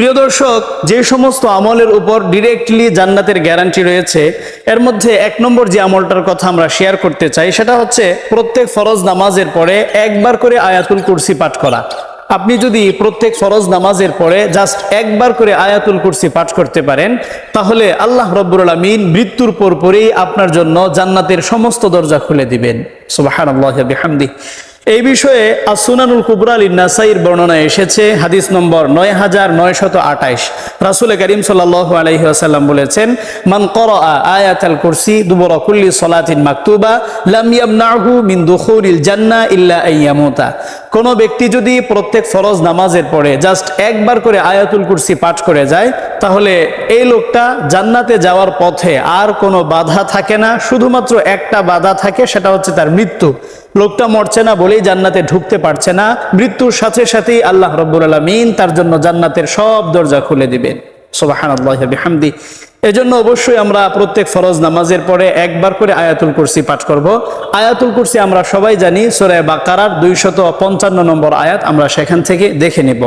প্রিয় দর্শক, যে সমস্ত আমলের উপর ডিরেক্টলি জান্নাতের গ্যারান্টি রয়েছে, এর মধ্যে এক নম্বর যে আমলটার কথা আমরা শেয়ার করতে চাই, সেটা হচ্ছে প্রত্যেক ফরজ নামাজের পরে একবার করে আয়াতুল কুরসি পাঠ করা। আপনি যদি প্রত্যেক ফরজ নামাজের পরে জাস্ট একবার করে আয়াতুল কুরসি পাঠ করতে পারেন, তাহলে আল্লাহ রব্বুল আলমিন মৃত্যুর পর পরেই আপনার জন্য জান্নাতের সমস্ত দরজা খুলে দিবেন। বিহামদি এই বিষয়ে আসুনানুল কুবরা আলী নাসাইর বর্ণনা এসেছে, হাদিস নম্বর নয় হাজার নয়শত আঠাইশ রাসুল করিম সাল্লাহ আলহি আসাল্লাম বলেছেন, মান কর আয়াত আল কুরসি দুবর কুল্লি সলাতিন মাকতুবা লামিয়াম নাহু মিন দুখুরিল জান্না ইল্লা আইয়ামুতা কোন ব্যক্তি যদি প্রত্যেক ফরজ নামাজের পরে জাস্ট একবার করে আয়াতুল কুরসি পাঠ করে যায় তাহলে এই লোকটা জান্নাতে যাওয়ার পথে আর কোনো বাধা থাকে না, শুধুমাত্র একটা বাধা থাকে, সেটা হচ্ছে তার মৃত্যু। লোকটা মরছে না বলেই জান্নাতে ঢুকতে পারছে না। মৃত্যুর সাথে সাথেই আল্লাহ রব্বুল আলমিন তার জন্য জান্নাতের সব দরজা খুলে দিবেন। সোবাহান হামদি এজন্য অবশ্যই আমরা প্রত্যেক ফরজ নামাজের পরে একবার করে আয়াতুল কুরসি পাঠ করব। আয়াতুল কুরসি আমরা সবাই জানি সোরায় বাকারার দুইশত পঞ্চান্ন নম্বর আয়াত আমরা সেখান থেকে দেখে নিব।